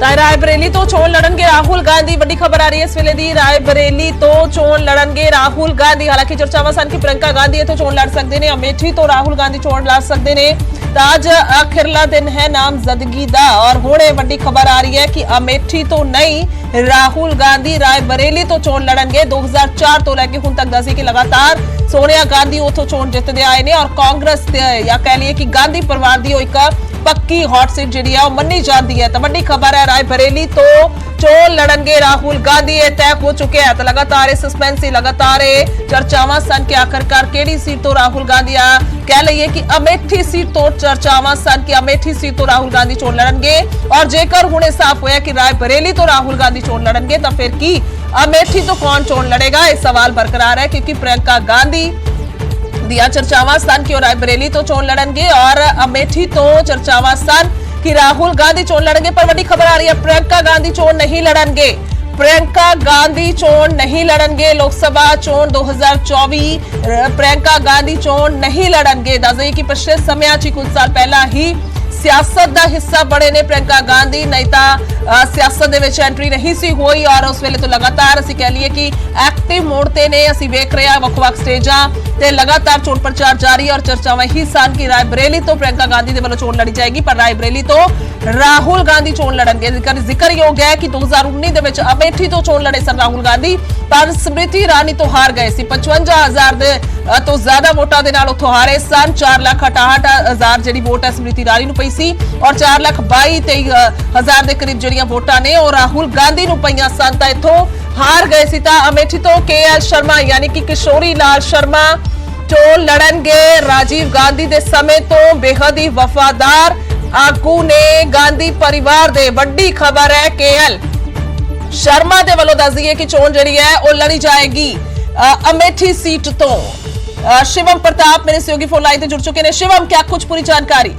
ਤਾਂ ਰਾਏਬਰੇਲੀ ਤੋਂ ਚੋਣ ਲੜਨਗੇ ਰਾਹੁਲ ਗਾਂਧੀ। ਵੱਡੀ ਖਬਰ ਆ ਰਹੀ ਹੈ ਇਸ ਵੇਲੇ ਦੀ। ਰਾਏ ਤੋਂ ਚੋਣ ਲੜਨਗੇ ਰਾਹੁਲ ਗਾਂਧੀ। ਹਾਲਾਂਕਿ ਚਰਚਾਵਾਂ ਸਨ ਕਿ ਪ੍ਰਿਯੰਕਾ ਗਾਂਧੀ ਇੱਥੋਂ ਚੋਣ ਲੜ ਸਕਦੇ ਨੇ। ਅਮੇਠੀ ਤੋਂ ਰਾਹੁਲ ਗਾਂਧੀ ਚੋਣ ਲੜ ਸਕਦੇ ਨੇ। ਤਾਂ ਅੱਜ ਆਖਿਰਲਾ ਦਿਨ ਹੈ ਨਾਮਜ਼ਦਗੀ ਦਾ। ਔਰ ਹੁਣ ਇਹ ਵੱਡੀ ਖਬਰ ਆ ਰਹੀ ਹੈ ਕਿ ਅਮੇਠੀ ਤੋਂ ਨਹੀਂ, ਰਾਹੁਲ ਗਾਂਧੀ ਰਾਏਬਰੇਲੀ ਤੋਂ ਚੋਣ ਲੜਨਗੇ। 2004 ਤੋਂ ਲੈ ਕੇ ਹੁਣ ਤੱਕ ਦੱਸੀ ਕਿ ਲਗਾਤਾਰ ਸੋਨੀਆ ਗਾਂਧੀ ਉੱਥੋਂ ਚੋਣ ਜਿੱਤਦੇ ਆਏ ਨੇ। ਔਰ ਕਾਂਗਰਸ ਜਾਂ ਕਹਿ ਲਈਏ ਕਿ ਗਾਂਧੀ ਪਰਿਵਾਰ ਦੀ ਉਹ ਇੱਕ ਪੱਕੀ ਹੌਟ ਸੀਟ ਜਿਹੜੀ ਹੈ ਉਹ ਮੰਨੀ ਜਾਂਦੀ ਹੈ ਤਾਂ ਵੱਡੀ ਖਬਰ ਹੈ ਰਾਏ ਬਰੇਲੀ ਤੋਂ ਚੋਣ ਲੜਨਗੇ ਰਾਹੁਲ ਗਾਂਧੀ ਇਹ ਤੈਅ ਹੋ ਚੁੱਕਿਆ ਹੈ ਤਾਂ ਲਗਾਤਾਰ ਇਹ ਸਸਪੈਂਸ ਸੀ ਲਗਾਤਾਰ ਇਹ ਚਰਚਾਵਾਂ ਸਨ ਕਿ ਆਖਰਕਾਰ ਕਿਹੜੀ ਸੀਟ ਤੋਂ ਰਾਹੁਲ ਗਾਂਧੀ ਆ ਕਹਿ ਲਈਏ ਕਿ ਅਮੇਠੀ ਸੀਟ ਤੋਂ ਚਰਚਾਵਾਂ ਸਨ ਕਿ ਅਮੇਠੀ ਸੀਟ ਤੋਂ ਰਾਹੁਲ ਗਾਂਧੀ ਚੋਣ ਲੜਨਗੇ ਔਰ ਜੇਕਰ ਹੁਣ ਇਹ ਸਾਫ਼ ਹੋਇਆ ਕਿ ਰਾਏ ਬਰੇਲੀ ਤੋਂ ਰਾਹੁਲ ਗਾਂਧੀ ਚੋਣ ਲੜਨਗੇ ਤਾਂ ਫਿਰ ਕੀ ਅਮੇਠੀ ਤੋਂ ਕੌਣ ਚੋਣ ਲੜੇਗਾ ਇਹ ਸਵਾਲ ਬਰਕਰਾਰ ਹੈ ਕਿਉਂਕਿ ਪ੍ਰਿਯੰਕਾ ਗਾਂਧੀ ਦੀਆਂ ਚਰਚਾਵਾਂ ਸਨ ਕਿ ਉਹ ਰਾਏ ਬਰੇਲੀ ਤੋਂ ਚੋਣ ਲੜਨਗੇ ਔਰ ਅਮੇਠੀ ਤੋਂ ਚਰਚਾਵਾਂ ਸਨ ਕਿ ਰਾਹੁਲ ਗਾਂਧੀ ਚੋਣ ਲੜਨਗੇ ਪਰ ਵੱਡੀ ਖਬਰ ਆ ਰਹੀ ਹੈ ਪ੍ਰਿਯੰਕਾ ਗਾਂਧੀ ਚੋਣ ਨਹੀਂ ਲੜਨਗੇ ਪ੍ਰਿਯੰਕਾ ਗਾਂਧੀ ਚੋਣ ਨਹੀਂ ਲੜਨਗੇ ਲੋਕ ਸਭਾ ਚੋਣ 2024 ਰ- ਪ੍ਰਿਯੰਕਾ ਗਾਂਧੀ ਚੋਣ ਨਹੀਂ ਲੜਨਗੇ ਦੱਸ ਦਈਏ ਕਿ ਪਿਛਲੇ ਸਮਿਆਂ 'ਚ ਹੀ ਕੁਝ ਸਾਲ ਪਹਿਲਾਂ ਹੀ ਸਿਆਸਤ ਦਾ ਹਿੱਸਾ ਬਣੇ ਨੇ ਪ੍ਰਿਯੰਕਾ ਗਾਂਧੀ ਨਹੀਂ ਤਾਂ ਅ, ਸਿਆਸਤ ਦੇ ਵਿੱਚ ਐਂਟਰੀ ਨਹੀਂ ਸੀ ਹੋਈ ਔਰ ਉਸ ਵੇਲੇ ਤੋਂ ਲਗਾਤਾਰ ਅਸੀਂ ਕਹਿ ਲਈਏ ਕਿ ਐਕਟਿਵ ਮੋਡ ਤੇ ਨੇ ਅਸੀਂ ਵੇਖ ਰਹੇ ਹਾਂ ਵੱਖ-ਵੱਖ ਸਟੇਜਾਂ ਤੇ ਲਗਾਤਾਰ ਚੋਣ ਪ੍ਰਚਾਰ ਜਾਰੀ ਔਰ ਚਰਚਾਵਾਂ ਹੀ ਸਨ ਕਿ ਰਾਏ ਬਰੇਲੀ ਤੋਂ ਪ੍ਰਿਯੰਕਾ ਗਾਂਧੀ ਦੇ ਵੱਲੋਂ ਚੋਣ ਲੜੀ ਜਾਏਗੀ, ਪਰ ਰਾਏ ਬਰੇਲੀ ਤੋਂ ਰਾਹੁਲ ਗਾਂਧੀ ਚੋਣ ਲੜਨਗੇ। ਜ਼ਿਕਰ ਜ਼ਿਕਰਯੋਗ ਹੈ 2019 ਦੇ ਵਿੱਚ ਅਮੇਠੀ ਤੋਂ ਚੋਣ ਲੜੇ ਸਨ ਰਾਹੁਲ ਗਾਂਧੀ, ਪਰ ਸਮ੍ਰਿਤੀ ਇਰਾਨੀ ਤੋਂ ਹਾਰ ਗਏ ਸੀ। 55000 ਦੇ ਤੋਂ ਜ਼ਿਆਦਾ ਵੋਟਾਂ ਦੇ ਨਾਲ ਉੱਥੋਂ ਹਾਰੇ ਸਨ। 4 ਲੱਖ 68000 ਜਿਹੜੀ ਵੋਟ ਹੈ ਸਮ੍ਰਿਤੀ ਇਰਾਨੀ ਨੂੰ ਪਈ ਸੀ ਔਰ 4 ਲੱਖ 22 23 ਹਜ਼ਾਰ ਦੇ ਕਰੀਬ ਜਿਹੜੀਆਂ ਵੋਟਾਂ ਨੇ ਉਹ ਰਾਹੁਲ ਗਾਂਧੀ ਨੂੰ ਪਈਆਂ ਸਨ। ਤਾਂ ਇੱਥੋਂ ਹਾਰ ਗਏ ਸੀ ਤਾਂ ਅਮੇਠੀ ਤੋਂ ਕੇਐਲ ਸ਼ਰਮਾ ਯਾਨੀ ਕਿ ਕਿਸ਼ੋਰੀ ਲਾਲ ਸ਼ਰਮਾ ਚੋਣ ਲੜਨਗੇ ਰਾਜੀਵ ਗਾਂਧੀ ਦੇ ਸਮੇਂ ਤੋਂ ਬੇਹੱਦ ਹੀ ਵਫਾਦਾਰ ਆਗੂ ਨੇ ਗਾਂਧੀ ਪਰਿਵਾਰ ਦੇ ਵੱਡੀ ਖਬਰ ਹੈ ਕੇਐਲ ਸ਼ਰਮਾ ਦੇ ਵੱਲੋਂ ਦੱਸ ਦਈਏ ਕਿ ਚੋਣ ਜਿਹੜੀ ਹੈ ਉਹ ਲੜੀ ਜਾਏਗੀ ਅ, ਅਮੇਠੀ ਸੀਟ ਤੋਂ ਅ, शिवम प्रताप मेरे सहयोगी फोन लाइन से जुड़ चुके हैं शिवम क्या कुछ पूरी जानकारी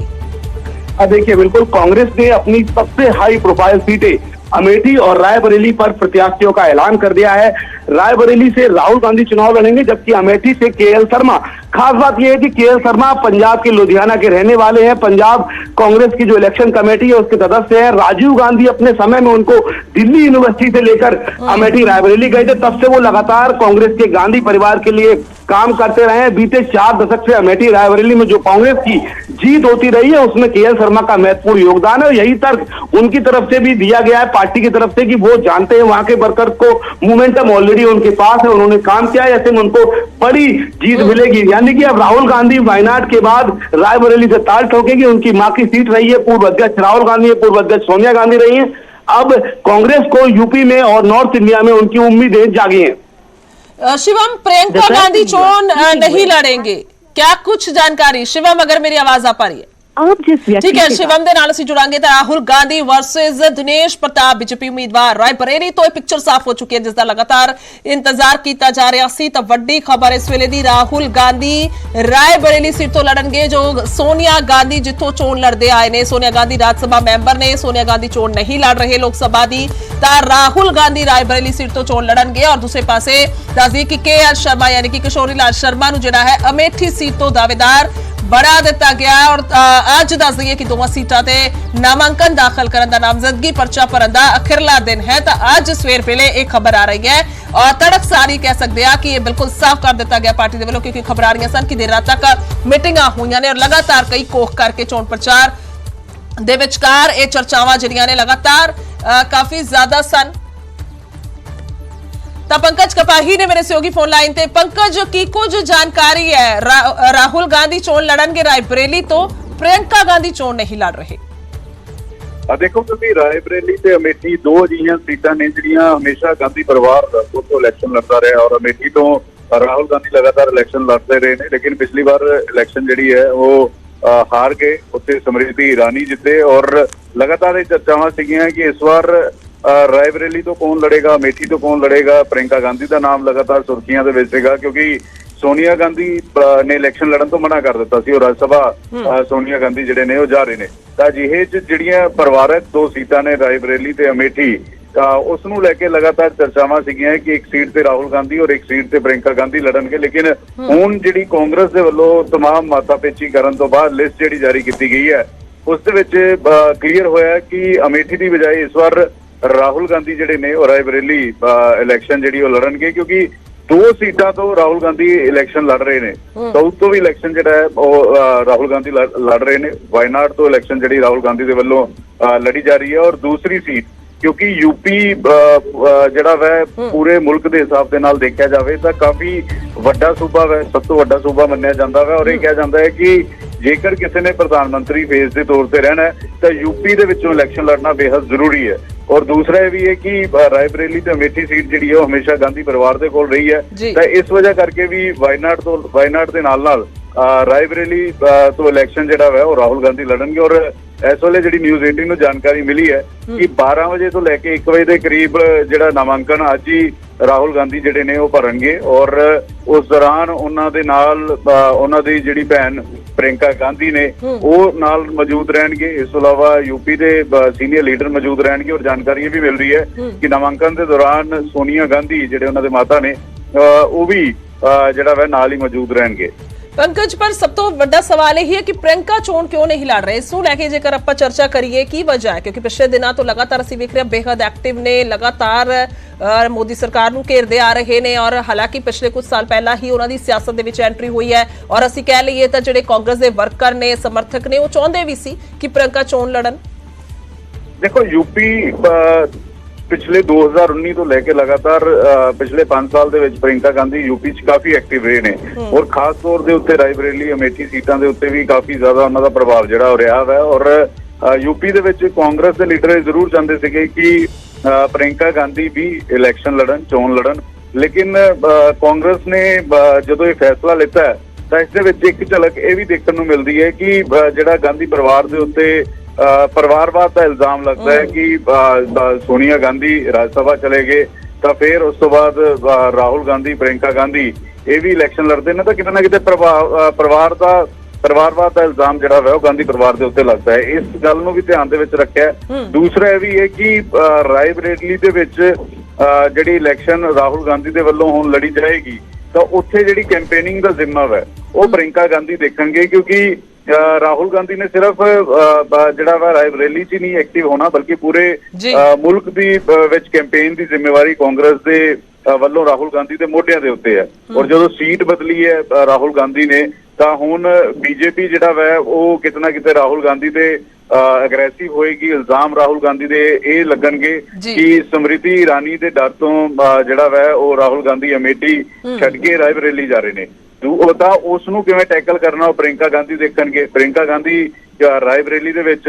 अब देखिए बिल्कुल कांग्रेस ने अपनी सबसे हाई प्रोफाइल सीटें अमेठी और रायबरेली पर प्रत्याशियों का ऐलान कर दिया है रायबरेली से राहुल गांधी चुनाव लड़ेंगे जबकि अमेठी से केएल शर्मा खास बात यह है कि केएल शर्मा पंजाब के लुधियाना के रहने वाले हैं। पंजाब कांग्रेस की जो इलेक्शन कमेटी है, उसके सदस्य हैं। राजीव गांधी अपने समय में उनको दिल्ली यूनिवर्सिटी से लेकर अमेठी रायबरेली गए थे। तब से वो लगातार कांग्रेस के गांधी परिवार के लिए काम करते रहे हैं। बीते चार दशक से अमेठी रायबरेली में जो कांग्रेस की जीत होती रही है, उसमें केएल शर्मा का महत्वपूर्ण योगदान है। यही तर्क उनकी तरफ़ से भी दिया गया है। पार्टी की तरफ़ से कि वो जानते हैं, वहाँ के वर्कर को मोमेंटम ऑलरेडी उनके पास है। उन्होंने काम किया है, ऐसे में उनको बड़ी जीत मिलेगी। यानी कि अब राहुल गांधी वायनाड के बाद रायबरेली से ताल ठोकेगी उनकी माँ की सीट रही है पूर्व अध्यक्ष राहुल गांधी है पूर्व अध्यक्ष सोनिया गांधी रही है। अब कांग्रेस को यूपी में और नॉर्थ इंडिया में उनकी उम्मीदें जागी हैं। शिवम प्रियंका गांधी चुनाव नहीं लड़ेंगे। क्या कुछ जानकारी? शिवम अगर मेरी आवाज़ आ पा रही है। ਠੀਕ ਹੈ ਸ਼ਿਵਮ ਦੇ ਨਾਲ ਅਸੀਂ ਜੁੜਾਂਗੇ ਤਾਂ ਰਾਹੁਲ ਗਾਂਧੀ ਵਰਸਸ ਦਿਨੇਸ਼ ਪ੍ਰਤਾਪ ਬੀਜੇਪੀ ਉਮੀਦਵਾਰ ਰਾਏ ਬਰੇਰੀ ਤੋਂ ਇਹ ਪਿਕਚਰ ਸਾਫ਼ ਹੋ ਚੁੱਕੀ ਹੈ ਜਿਸ ਦਾ ਲਗਾਤਾਰ ਇੰਤਜ਼ਾਰ ਕੀਤਾ ਜਾ ਰਿਹਾ ਸੀ। ਤਾਂ ਵੱਡੀ ਖਬਰ ਇਸ ਵੇਲੇ ਦੀ ਰਾਹੁਲ ਗਾਂਧੀ ਰਾਏ ਬਰੇਲੀ ਸੀਟ ਤੋਂ ਲੜਨਗੇ ਜੋ ਸੋਨੀਆ ਗਾਂਧੀ ਜਿੱਥੋਂ ਚੋਣ ਲੜਦੇ ਆਏ ਨੇ। ਸੋਨੀਆ ਗਾਂਧੀ ਰਾਜ ਸਭਾ ਮੈਂਬਰ ਨੇ ਸੋਨੀਆ ਗਾਂਧੀ ਚੋਣ ਨਹੀਂ ਲੜ ਰਹੇ ਲੋਕ ਸਭਾ ਦੀ। ਤਾਂ ਰਾਹੁਲ ਗਾਂਧੀ ਰਾਏ ਬਰੇਲੀ ਸੀਟ ਤੋਂ ਚੋਣ ਲੜਨਗੇ ਔਰ ਦੂਸਰੇ ਪਾਸੇ ਦੱਸਦੀ ਕਿ ਕੇ ਆਰ ਸ਼ਰਮਾ ਯਾਨੀ ਕਿ ਕਿਸ਼ੋਰੀ ਲਾਲ ਸ਼ਰਮਾ ਨੂੰ ਜਿਹੜਾ ਹੈ ਅਮੇਠੀ ਸੀਟ ਤੋਂ ਦਾਅਵੇਦਾਰ ਬੜਾ ਦਿੱਤਾ ਗਿਆ ਔਰ ਅੱਜ ਦੱਸ ਦਈਏ ਕਿ ਦੋਵਾਂ ਸੀਟਾਂ ਤੇ ਨਾਮਾਂਕਨ ਦਾਖਲ ਕਰਨ ਦਾ ਨਾਮਜ਼ਦਗੀ ਪਰਚਾ ਭਰਨ ਦਾ ਅਖਿਰਲਾ ਦਿਨ ਹੈ, ਤਾਂ ਅੱਜ ਸਵੇਰ ਵੇਲੇ ਇਹ ਖਬਰ ਆ ਰਹੀ ਹੈ। ਔਰ ਤੜਕਸਾਰੀ ਕਹਿ ਸਕਦੇ ਆ ਕਿ ਇਹ ਬਿਲਕੁਲ ਸਾਫ਼ ਕਰ ਦਿੱਤਾ ਗਿਆ ਪਾਰਟੀ ਦੇ ਵੱਲੋਂ, ਕਿਉਂਕਿ ਖਬਰਾਂ ਆ ਰਹੀਆਂ ਸਨ ਕਿ ਦੇਰ ਰਾਤ ਤੱਕ ਮੀਟਿੰਗਾਂ ਹੋਈਆਂ ਨੇ ਔਰ ਲਗਾਤਾਰ ਕਈ ਕੋਖ ਕਰਕੇ ਚੋਣ ਪ੍ਰਚਾਰ ਦੇ ਵਿਚਕਾਰ ਇਹ ਚਰਚਾਵਾਂ ਜਿਹੜੀਆਂ ਨੇ ਲਗਾਤਾਰ ਕਾਫੀ ਜ਼ਿਆਦਾ ਸਨ। ਤਾਂ ਪੰਕਜ ਕਪਾਹੀ ਨੇ ਮੇਰੇ ਸਹਿਯੋਗੀ ਫੋਨ ਲਾਈਨ ਤੇ। ਪੰਕਜ, ਕੀ ਕੁਝ ਜਾਣਕਾਰੀ ਹੈ? ਰਾਹੁਲ ਗਾਂਧੀ ਚੋਣ ਲੜਨਗੇ ਰਾਏਬਰੇਲੀ ਤੋਂ। ਪ੍ਰਿਯੰਕਾ ਗਾਂਧੀ ਚੋਣ ਨਹੀਂ ਲੜ ਰਹੇ। ਆ ਦੇਖੋ ਤੁਸੀਂ ਰਾਏ ਤੇ ਅਮੇਠੀ ਦੋ ਅਜਿਹੀਆਂ ਸੀਟਾਂ ਨੇ ਜਿਹੜੀਆਂ ਹਮੇਸ਼ਾ ਗਾਂਧੀ ਪਰਿਵਾਰ ਤੋਂ ਇਲੈਕਸ਼ਨ ਲੜਦਾ ਰਿਹਾ ਔਰ ਅਮੇਠੀ ਤੋਂ ਰਾਹੁਲ ਗਾਂਧੀ ਲਗਾਤਾਰ ਇਲੈਕਸ਼ਨ ਲੜਦੇ ਰਹੇ ਨੇ, ਲੇਕਿਨ ਪਿਛਲੀ ਵਾਰ ਇਲੈਕਸ਼ਨ ਜਿਹੜੀ ਹੈ ਉਹ ਹਾਰ ਗਏ। ਉੱਥੇ ਸਮ੍ਰਿਤੀ ਇਰਾਨੀ ਜਿੱਤੇ ਔਰ ਲਗਾਤਾਰ ਇਹ ਚਰਚਾਵਾਂ ਸੀਗੀਆਂ ਕਿ ਇਸ ਵਾਰ ਅ, ਰਾਏ ਬਰੇਲੀ ਤੋਂ ਕੌਣ ਲੜੇਗਾ ਅਮੇਠੀ ਤੋਂ ਕੌਣ ਲੜੇਗਾ ਪ੍ਰਿੰਕਾ ਗਾਂਧੀ ਦਾ ਨਾਮ ਲਗਾਤਾਰ ਸੁਰਖੀਆਂ ਦੇ ਵਿੱਚ ਸੀਗਾ ਕਿਉਂਕਿ ਸੋਨੀਆ ਗਾਂਧੀ ਅ, ਨੇ ਇਲੈਕਸ਼ਨ ਲੜਨ ਤੋਂ ਮਨਾ ਕਰ ਦਿੱਤਾ ਸੀ ਔਰ ਰਾਜ ਸਭਾ ਅ, ਸੋਨੀਆ ਗਾਂਧੀ ਜਿਹੜੇ ਨੇ ਉਹ ਜਾ ਰਹੇ ਨੇ ਤਾਂ ਜਿਹੇ ਚ ਜਿਹੜੀਆਂ ਪਰਿਵਾਰਕ ਦੋ ਸੀਟਾਂ ਨੇ ਰਾਏ ਬਰੇਲੀ ਤੇ ਅਮੇਠੀ ਤਾਂ ਉਸ ਨੂੰ ਲੈ ਕੇ ਲਗਾਤਾਰ ਚਰਚਾਵਾਂ ਸੀਗੀਆਂ ਕਿ ਇੱਕ ਸੀਟ ਤੇ ਰਾਹੁਲ ਗਾਂਧੀ ਔਰ ਇੱਕ ਸੀਟ ਤੇ ਪ੍ਰਿੰਕਾ ਗਾਂਧੀ ਲੜਨਗੇ ਲੇਕਿਨ ਹੁਣ ਜਿਹੜੀ ਕਾਂਗਰਸ ਦੇ ਵੱਲੋਂ तमाम ਮਾਤਾਪੇਚੀ ਕਰਨ ਤੋਂ ਬਾਅਦ ਲਿਸਟ ਜਿਹੜੀ ਜਾਰੀ ਕੀਤੀ ਗਈ ਹੈ ਉਸ ਦੇ ਵਿੱਚ ਕਲੀਅਰ ਹੋਇਆ ਕਿ ਅਮੇਠੀ ਦੀ ਬਜਾਏ ਇਸ ਵਾਰ ਰਾਹੁਲ ਗਾਂਧੀ ਜਿਹੜੇ ਨੇ ਉਹ ਰਾਏਬਰੇਲੀ ਇਲੈਕਸ਼ਨ ਜਿਹੜੀ ਉਹ ਲੜਨਗੇ ਕਿਉਂਕਿ ਦੋ ਸੀਟਾਂ ਤੋਂ ਰਾਹੁਲ ਗਾਂਧੀ ਇਲੈਕਸ਼ਨ ਲੜ ਰਹੇ ਨੇ। ਸਾਊਥ ਤੋਂ ਵੀ ਇਲੈਕਸ਼ਨ ਜਿਹੜਾ ਹੈ ਉਹ ਰਾਹੁਲ ਗਾਂਧੀ ਲੜ ਰਹੇ ਨੇ। ਵਾਇਨਾਡ ਤੋਂ ਇਲੈਕਸ਼ਨ ਜਿਹੜੀ ਰਾਹੁਲ ਗਾਂਧੀ ਦੇ ਵੱਲੋਂ ਲੜੀ ਜਾ ਰਹੀ ਹੈ ਔਰ ਦੂਸਰੀ ਸੀਟ ਕਿਉਂਕਿ ਯੂਪੀ ਜਿਹੜਾ ਵੈ ਪੂਰੇ ਮੁਲਕ ਦੇ ਹਿਸਾਬ ਦੇ ਨਾਲ ਦੇਖਿਆ ਜਾਵੇ ਤਾਂ ਕਾਫੀ ਵੱਡਾ ਸੂਬਾ ਵੈ ਸਭ ਤੋਂ ਵੱਡਾ ਸੂਬਾ ਮੰਨਿਆ ਜਾਂਦਾ ਵੈ। ਔਰ ਇਹ ਕਿਹਾ ਜਾਂਦਾ ਹੈ ਕਿ ਜੇਕਰ ਕਿਸੇ ਨੇ ਪ੍ਰਧਾਨ ਮੰਤਰੀ ਫੇਸ ਦੇ ਤੌਰ ਤੇ ਰਹਿਣਾ ਹੈ, ਤਾਂ ਯੂਪੀ ਦੇ ਵਿੱਚੋਂ ਇਲੈਕਸ਼ਨ ਲੜਨਾ ਬੇहद ਜ਼ਰੂਰੀ ਹੈ। ਔਰ ਦੂਸਰਾ ਇਹ ਵੀ ਹੈ ਕਿ ਅ, ਰਾਏਬਰੇਲੀ ਤੇ ਅਮੇਠੀ ਸੀਟ ਜਿਹੜੀ ਹੈ ਉਹ ਹਮੇਸ਼ਾ ਗਾਂਧੀ ਪਰਿਵਾਰ ਦੇ ਕੋਲ ਰਹੀ ਹੈ। ਤਾਂ ਇਸ ਵਜ੍ਹਾ ਕਰਕੇ ਵੀ ਵਾਇਨਾਡ ਤੋਂ ਵਾਇਨਾਡ ਦੇ ਨਾਲ ਨਾਲ ਰਾਏਬਰੇਲੀ ਅ, ਤੋਂ ਇਲੈਕਸ਼ਨ ਜਿਹੜਾ ਹੈ ਉਹ ਰਾਹੁਲ ਗਾਂਧੀ ਲੜਨਗੇ ਔਰ ਇਸ ਵੇਲੇ ਜਿਹੜੀ ਨਿਊਜ਼ 18 ਨੂੰ ਜਾਣਕਾਰੀ ਮਿਲੀ ਹੈ ਕਿ 12 ਵਜੇ ਤੋਂ ਲੈ ਕੇ 1 ਵਜੇ ਦੇ ਕਰੀਬ ਜਿਹੜਾ ਨਾਮਾਂਕਨ ਅੱਜ ਹੀ ਰਾਹੁਲ ਗਾਂਧੀ ਜਿਹੜੇ ਨੇ ਉਹ ਭਰਨਗੇ ਔਰ ਉਸ ਦੌਰਾਨ ਉਹਨਾਂ ਦੇ ਨਾਲ ਉਹਨਾਂ ਦੀ ਜਿਹੜੀ ਭੈਣ ਪ੍ਰਿੰਕਾ ਗਾਂਧੀ ਨੇ ਉਹ ਨਾਲ ਮੌਜੂਦ ਰਹਿਣਗੇ। ਇਸ ਤੋਂ ਇਲਾਵਾ ਯੂਪੀ ਦੇ ਸੀਨੀਅਰ ਲੀਡਰ ਮੌਜੂਦ ਰਹਿਣਗੇ ਔਰ ਜਾਣਕਾਰੀ ਇਹ ਵੀ ਮਿਲ ਰਹੀ ਹੈ ਕਿ ਨਾਮਾਂਕਨ ਦੇ ਦੌਰਾਨ ਸੋਨੀਆ ਗਾਂਧੀ ਜਿਹੜੇ ਉਹਨਾਂ ਦੇ ਮਾਤਾ ਨੇ ਉਹ ਵੀ ਜਿਹੜਾ ਵੈ ਨਾਲ ਹੀ ਮੌਜੂਦ ਰਹਿਣਗੇ। ਪੰਕਜ, ਪਰ ਸਭ ਤੋਂ ਵੱਡਾ ਸਵਾਲ ਇਹ ਹੈ ਕਿ ਪ੍ਰਿੰਕਾ ਚੋਣ ਕਿਉਂ ਨਹੀਂ ਲੜ ਰਹੇ? ਇਸ ਨੂੰ ਲੈ ਕੇ ਜੇਕਰ ਆਪਾਂ ਚਰਚਾ ਕਰੀਏ, ਕੀ ਵਜ੍ਹਾ ਹੈ? ਕਿਉਂਕਿ ਪਿਛਲੇ ਦਿਨਾਂ ਤੋਂ ਲਗਾਤਾਰ ਅਸੀਂ ਵੇਖ ਰਹੇ ਹਾਂ, ਬੇਹੱਦ ਐਕਟਿਵ ਨੇ, ਲਗਾਤਾਰ ਮੋਦੀ ਸਰਕਾਰ ਨੂੰ ਘੇਰਦੇ ਆ ਰਹੇ ਨੇ ਔਰ ਹਾਲਾਂਕਿ ਪਿਛਲੇ ਕੁਝ ਸਾਲ ਪਹਿਲਾਂ ਹੀ ਉਹਨਾਂ ਦੀ ਸਿਆਸਤ ਦੇ ਵਿੱਚ ਐਂਟਰੀ ਹੋਈ ਹੈ ਔਰ ਅਸੀਂ ਕਹਿ ਲਈਏ ਤਾਂ ਜਿਹੜੇ ਕਾਂਗਰਸ ਦੇ ਵਰਕਰ ਨੇ, ਸਮਰਥਕ ਨੇ, ਉਹ ਚਾਹੁੰਦੇ ਵੀ ਸੀ ਕਿ ਪ੍ਰਿੰਕਾ ਚੋਣ ਲੜਨ। ਦੇਖੋ ਯੂਪੀ ਪਿਛਲੇ 2019 ਤੋਂ ਲੈ ਕੇ ਲਗਾਤਾਰ ਪਿਛਲੇ 5 ਸਾਲ ਦੇ ਵਿੱਚ ਪ੍ਰਿੰਕਾ ਗਾਂਧੀ ਯੂਪੀ 'ਚ ਕਾਫੀ ਐਕਟਿਵ ਰਹੇ ਨੇ। ਔਰ ਖਾਸ ਤੌਰ ਦੇ ਉੱਤੇ ਰਾਏਬਰੇਲੀ ਅਮੇਠੀ ਸੀਟਾਂ ਦੇ ਉੱਤੇ ਵੀ ਕਾਫੀ ਜ਼ਿਆਦਾ ਉਹਨਾਂ ਦਾ ਪ੍ਰਭਾਵ ਜਿਹੜਾ ਹੋ ਰਿਹਾ ਹੈ ਔਰ ਯੂਪੀ ਦੇ ਵਿੱਚ ਕਾਂਗਰਸ ਦੇ ਲੀਡਰ ਇਹ ਜ਼ਰੂਰ ਚਾਹੁੰਦੇ ਸੀਗੇ ਕਿ ਪ੍ਰਿੰਕਾ ਗਾਂਧੀ ਵੀ ਇਲੈਕਸ਼ਨ ਲੜਨ ਚੋਣ ਲੜਨ। ਲੇਕਿਨ ਕਾਂਗਰਸ ਨੇ ਜਦੋਂ ਇਹ ਫੈਸਲਾ ਲਿੱਤਾ ਤਾਂ ਇਸ ਦੇ ਵਿੱਚ ਇੱਕ ਝਲਕ ਇਹ ਵੀ ਦੇਖਣ ਨੂੰ ਮਿਲਦੀ ਹੈ ਕਿ ਜਿਹੜਾ ਗਾਂਧੀ ਪਰਿਵਾਰ ਦੇ ਉੱਤੇ ਪਰਿਵਾਰਵਾਦ ਦਾ ਇਲਜ਼ਾਮ ਲੱਗਦਾ ਹੈ ਕਿ ਸੋਨੀਆ ਗਾਂਧੀ ਰਾਜ ਸਭਾ ਚਲੇ ਗਏ ਤਾਂ ਫਿਰ ਉਸ ਤੋਂ ਬਾਅਦ ਰਾਹੁਲ ਗਾਂਧੀ ਪ੍ਰਿੰਕਾ ਗਾਂਧੀ ਇਹ ਵੀ ਇਲੈਕਸ਼ਨ ਲੜਦੇ ਨੇ ਤਾਂ ਕਿਤੇ ਨਾ ਕਿਤੇ ਪਰਿਵਾਰ ਦਾ ਪਰਿਵਾਰਵਾਦ ਦਾ ਇਲਜ਼ਾਮ ਜਿਹੜਾ ਹੈ ਉਹ ਗਾਂਧੀ ਪਰਿਵਾਰ ਦੇ ਉੱਤੇ ਲੱਗਦਾ ਹੈ। ਇਸ ਗੱਲ ਨੂੰ ਵੀ ਧਿਆਨ ਦੇ ਵਿੱਚ ਰੱਖਿਆ। ਦੂਸਰਾ ਇਹ ਵੀ ਹੈ ਕਿ ਅ, ਰਾਏਬਰੇਲੀ ਦੇ ਵਿੱਚ ਜਿਹੜੀ ਇਲੈਕਸ਼ਨ ਰਾਹੁਲ ਗਾਂਧੀ ਦੇ ਵੱਲੋਂ ਹੁਣ ਲੜੀ ਜਾਏਗੀ ਤਾਂ ਉੱਥੇ ਜਿਹੜੀ ਕੈਂਪੇਨਿੰਗ ਦਾ ਜ਼ਿੰਮਾ ਹੈ ਉਹ ਪ੍ਰਿੰਕਾ ਗਾਂਧੀ ਦੇਖਣਗੇ ਕਿਉਂਕਿ ਰਾਹੁਲ ਗਾਂਧੀ ਨੇ ਸਿਰਫ ਜਿਹੜਾ ਵਾ ਰਾਏਬਰੇਲੀ 'ਚ ਹੀ ਨਹੀਂ ਐਕਟਿਵ ਹੋਣਾ ਬਲਕਿ ਪੂਰੇ ਮੁਲਕ ਦੀ ਵਿੱਚ ਕੈਂਪੇਨ ਦੀ ਜ਼ਿੰਮੇਵਾਰੀ ਕਾਂਗਰਸ ਦੇ ਵੱਲੋਂ ਰਾਹੁਲ ਗਾਂਧੀ ਦੇ ਮੋਢਿਆਂ ਦੇ ਉੱਤੇ ਹੈ। ਔਰ ਜਦੋਂ ਸੀਟ ਬਦਲੀ ਹੈ ਰਾਹੁਲ ਗਾਂਧੀ ਨੇ ਤਾਂ ਹੁਣ ਬੀਜੇਪੀ ਜਿਹੜਾ ਵੈ ਉਹ ਕਿਤਨਾ ਕਿਤੇ ਰਾਹੁਲ ਗਾਂਧੀ ਦੇ ਅਗਰੈਸਿਵ ਹੋਏਗੀ ਇਲਜ਼ਾਮ ਰਾਹੁਲ ਗਾਂਧੀ ਦੇ ਇਹ ਲੱਗਣਗੇ। ਕਿ ਸਮ੍ਰਿਤੀ ਇਰਾਨੀ ਦੇ ਡਰ ਤੋਂ ਜਿਹੜਾ ਵੈ ਉਹ ਰਾਹੁਲ ਗਾਂਧੀ ਅਮੇਠੀ ਛੱਡ ਕੇ ਰਾਏਬਰੇਲੀ ਜਾ ਰਹੇ ਨੇ। ਉਹ ਤਾਂ ਉਸ ਨੂੰ ਕਿਵੇਂ ਟੈਕਲ ਕਰਨਾ ਉਹ ਪ੍ਰਿੰਕਾ ਗਾਂਧੀ ਦੇਖਣਗੇ। ਪ੍ਰਿੰਕਾ ਗਾਂਧੀ ਅ, ਰਾਏਬਰੇਲੀ ਦੇ ਵਿੱਚ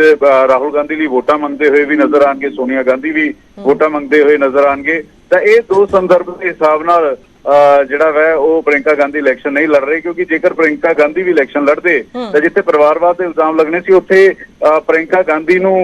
ਰਾਹੁਲ ਗਾਂਧੀ ਲਈ ਵੋਟਾਂ ਮੰਗਦੇ ਹੋਏ ਵੀ ਨਜ਼ਰ ਆਣਗੇ ਸੋਨੀਆ ਗਾਂਧੀ ਵੀ ਵੋਟਾਂ ਮੰਗਦੇ ਹੋਏ ਨਜ਼ਰ ਆਣਗੇ ਤਾਂ ਇਹ ਦੋ ਸੰਦਰਭ ਦੇ ਹਿਸਾਬ ਨਾਲ ਜਿਹੜਾ ਵੈ ਉਹ ਪ੍ਰਿੰਕਾ ਗਾਂਧੀ ਇਲੈਕਸ਼ਨ ਨਹੀਂ ਲੜ ਰਹੇ ਕਿਉਂਕਿ ਜੇਕਰ ਪ੍ਰਿੰਕਾ ਗਾਂਧੀ ਵੀ ਇਲੈਕਸ਼ਨ ਲੜਦੇ ਤਾਂ ਜਿੱਥੇ ਪਰਿਵਾਰਵਾਦ ਦੇ ਇਲਜ਼ਾਮ ਲੱਗਣੇ ਸੀ ਉੱਥੇ ਪ੍ਰਿੰਕਾ ਗਾਂਧੀ ਨੂੰ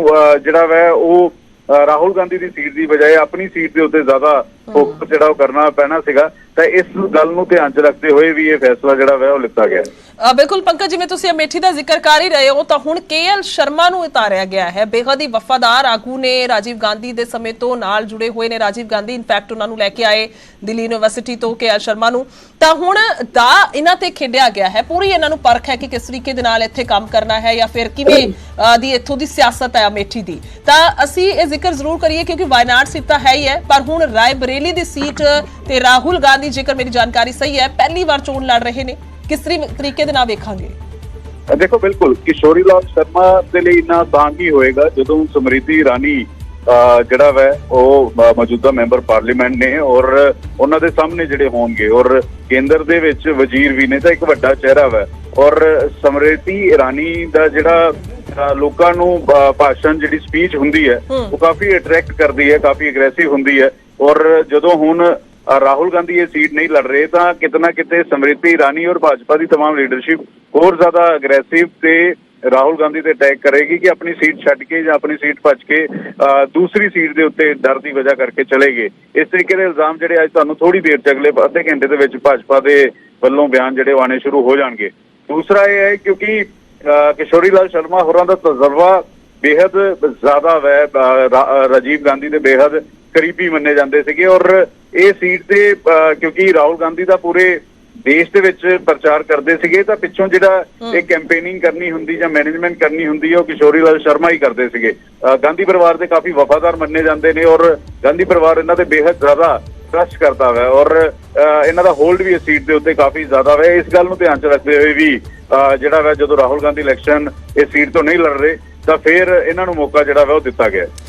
ਜਿਹੜਾ ਵੈ ਉਹ ਰਾਹੁਲ ਗਾਂਧੀ ਦੀ ਸੀਟ ਦੀ ਬਜਾਏ ਆਪਣੀ ਸੀਟ ਦੇ ਉੱਤੇ ਜ਼ਿਆਦਾ ਫੋਕਸ ਜਿਹੜਾ ਉਹ ਕਰਨਾ ਪੈਣਾ ਸੀਗਾ ਤਾਂ ਇਸ ਗੱਲ ਨੂੰ ਧਿਆਨ 'ਚ ਰੱਖਦੇ ਹੋਏ ਵੀ ਇਹ ਫੈਸਲਾ ਜਿਹੜਾ ਵੈ ਉਹ ਲਿੱਤਾ ਗਿਆ। ਬਿਲਕੁਲ ਪੰਕਜ, ਜਿਵੇਂ ਤੁਸੀਂ ਅਮੇਠੀ ਦਾ ਜ਼ਿਕਰ ਕਰ ਹੀ ਰਹੇ ਹੋ, ਤਾਂ ਹੁਣ ਕੇਐਲ ਸ਼ਰਮਾ ਨੂੰ ਉਤਾਰਿਆ ਗਿਆ ਹੈ। ਬੇਹੱਦ ਹੀ ਵਫਾਦਾਰ ਆਗੂ ਨੇ ਰਾਜੀਵ ਗਾਂਧੀ ਦੇ ਸਮੇਂ ਤੋਂ ਨਾਲ ਜੁੜੇ ਹੋਏ ਨੇ। ਰਾਜੀਵ ਗਾਂਧੀ ਇਨਫੈਕਟ ਉਹਨਾਂ ਨੂੰ ਲੈ ਕੇ ਆਏ ਦਿੱਲੀ ਯੂਨੀਵਰਸਿਟੀ ਤੋਂ ਕੇਐਲ ਸ਼ਰਮਾ ਨੂੰ। ਤਾਂ ਹੁਣ ਦਾ ਇਹਨਾਂ ਤੇ ਖੇਡਿਆ ਗਿਆ ਹੈ। ਪੂਰੀ ਇਹਨਾਂ ਨੂੰ ਪਰਖ ਹੈ ਕਿ ਕਿਸ ਤਰੀਕੇ ਦੇ ਨਾਲ ਇੱਥੇ ਕੰਮ ਕਰਨਾ ਹੈ ਜਾਂ ਫਿਰ ਕਿਵੇਂ ਦੀ ਇੱਥੋਂ ਦੀ ਸਿਆਸਤ ਹੈ ਅਮੇਠੀ ਦੀ। ਤਾਂ ਅਸੀਂ ਇਹ ਜ਼ਿਕਰ ਜ਼ਰੂਰ ਕਰੀਏ ਕਿਉਂਕਿ ਵਾਇਨਾਡ ਸੀਟ ਤਾਂ ਹੈ ਹੀ ਹੈ, ਪਰ ਹੁਣ ਰਾਏ ਬਰੇਲੀ ਦੀ ਸੀਟ ਤੇ ਰਾਹੁਲ ਗਾਂਧੀ, ਜੇਕਰ ਮੇਰੀ ਜਾਣਕਾਰੀ ਸਹੀ ਹੈ, ਪਹਿਲੀ ਵਾਰ ਚੋਣ ਲੜ ਰਹੇ ਨੇ। ਕਿਸ ਤਰੀ- ਤਰੀਕੇ ਦੇ ਨਾਲ ਵੇਖਾਂਗੇ? ਦੇਖੋ ਬਿਲਕੁਲ ਕਿਸ਼ੋਰੀ ਲਾਲ ਸ਼ਰਮਾ ਦੇ ਲਈ ਇੰਨਾ ਨਹੀਂ ਹੋਏਗਾ ਜਦੋਂ ਸਮ੍ਰਿਤੀ ਇਰਾਨੀ ਜਿਹੜਾ ਵੈ ਉਹ ਮੌਜੂਦਾ ਮੈਂਬਰ ਪਾਰਲੀਮੈਂਟ ਨੇ ਔਰ ਉਹਨਾਂ ਦੇ ਸਾਹਮਣੇ ਜਿਹੜੇ ਹੋਣਗੇ ਔਰ ਕੇਂਦਰ ਦੇ ਵਿੱਚ ਵਜ਼ੀਰ ਵੀ ਨੇ ਤਾਂ ਇੱਕ ਵੱਡਾ ਚਿਹਰਾ ਵੈ ਔਰ ਸਮ੍ਰਿਤੀ ਇਰਾਨੀ ਦਾ ਜਿਹੜਾ ਲੋਕਾਂ ਨੂੰ ਭਾਸ਼ਣ ਜਿਹੜੀ ਸਪੀਚ ਹੁੰਦੀ ਹੈ ਉਹ ਕਾਫੀ ਅਟਰੈਕਟ ਕਰਦੀ ਹੈ ਕਾਫੀ ਅਗਰੈਸਿਵ ਹੁੰਦੀ ਹੈ ਔਰ ਜਦੋਂ ਹੁਣ राहुल गांधी ये सीट नहीं लड़ रहे तो कितना ਕਿਤੇ ਸਮ੍ਰਿਤੀ ईरानी ਔਰ ਭਾਜਪਾ ਦੀ तमाम ਲੀਡਰਸ਼ਿਪ ਹੋਰ ਜ਼ਿਆਦਾ ਅਗਰੈਸਿਵ ਤੇ ਰਾਹੁਲ ਗਾਂਧੀ ਤੇ ਅਟੈਕ ਕਰੇਗੀ ਕਿ ਆਪਣੀ ਸੀਟ ਛੱਡ ਕੇ ਜਾਂ ਆਪਣੀ ਸੀਟ ਭੱਜ ਕੇ ਦੂਸਰੀ ਸੀਟ ਦੇ ਉੱਤੇ ਡਰ ਦੀ ਵਜ੍ਹਾ ਕਰਕੇ ਚਲੇ ਗਏ। ਇਸ ਤਰੀਕੇ ਦੇ ਇਲਜ਼ਾਮ ਜਿਹੜੇ ਅੱਜ ਤੁਹਾਨੂੰ ਥੋੜੀ ਦੇਰ ਚ ਅਗਲੇ ਅੱਧੇ ਘੰਟੇ ਦੇ ਵਿੱਚ ਭਾਜਪਾ ਦੇ ਵੱਲੋਂ ਬਿਆਨ ਜਿਹੜੇ ਆਣੇ ਸ਼ੁਰੂ ਹੋ ਜਾਣਗੇ। ਦੂਸਰਾ ਇਹ ਹੈ ਕਿਉਂਕਿ ਕਿਸ਼ੋਰੀ ਲਾਲ ਸ਼ਰਮਾ ਹੋਰਾਂ ਦਾ ਤਜਰਬਾ ਬੇहद ਜ਼ਿਆਦਾ ਵੈ ਰਾਜੀਵ ਗਾਂਧੀ ਦੇ ਬੇहद ਕਰੀਬੀ ਮੰਨੇ ਜਾਂਦੇ ਸੀਗੇ ਔਰ ਇਹ ਸੀਟ ਤੇ ਕਿਉਂਕਿ ਰਾਹੁਲ ਗਾਂਧੀ ਦਾ ਪੂਰੇ ਦੇਸ਼ ਦੇ ਵਿੱਚ ਪ੍ਰਚਾਰ ਕਰਦੇ ਸੀਗੇ ਤਾਂ ਪਿੱਛੋਂ ਜਿਹੜਾ ਇਹ ਕੈਂਪੇਨਿੰਗ ਕਰਨੀ ਹੁੰਦੀ ਜਾਂ ਮੈਨੇਜਮੈਂਟ ਕਰਨੀ ਹੁੰਦੀ ਉਹ ਕਿਸ਼ੋਰੀ ਲਾਲ ਸ਼ਰਮਾ ਹੀ ਕਰਦੇ ਸੀਗੇ। ਗਾਂਧੀ ਪਰਿਵਾਰ ਦੇ ਕਾਫੀ ਵਫਾਦਾਰ ਮੰਨੇ ਜਾਂਦੇ ਨੇ ਔਰ ਗਾਂਧੀ ਪਰਿਵਾਰ ਇਹਨਾਂ ਦੇ ਬੇहद ਜ਼ਿਆਦਾ ਟਰਸਟ ਕਰਦਾ ਹੈ ਔਰ ਇਹਨਾਂ ਦਾ ਹੋਲਡ ਵੀ ਇਸ ਸੀਟ ਦੇ ਉੱਤੇ ਕਾਫੀ ਜ਼ਿਆਦਾ ਹੈ ਇਸ ਗੱਲ ਨੂੰ ਧਿਆਨ ਚ ਰੱਖਦੇ ਹੋਏ ਵੀ ਜਿਹੜਾ ਵਾ ਜਦੋਂ ਰਾਹੁਲ ਗਾਂਧੀ ਇਲੈਕਸ਼ਨ ਇਸ ਸੀਟ ਤੋਂ ਨਹੀਂ ਲੜ ਰਹੇ ਤਾਂ ਫਿਰ ਇਹਨਾਂ ਨੂੰ ਮੌਕਾ ਜਿਹੜਾ ਵਾ ਉਹ ਦਿੱਤਾ ਗਿਆ।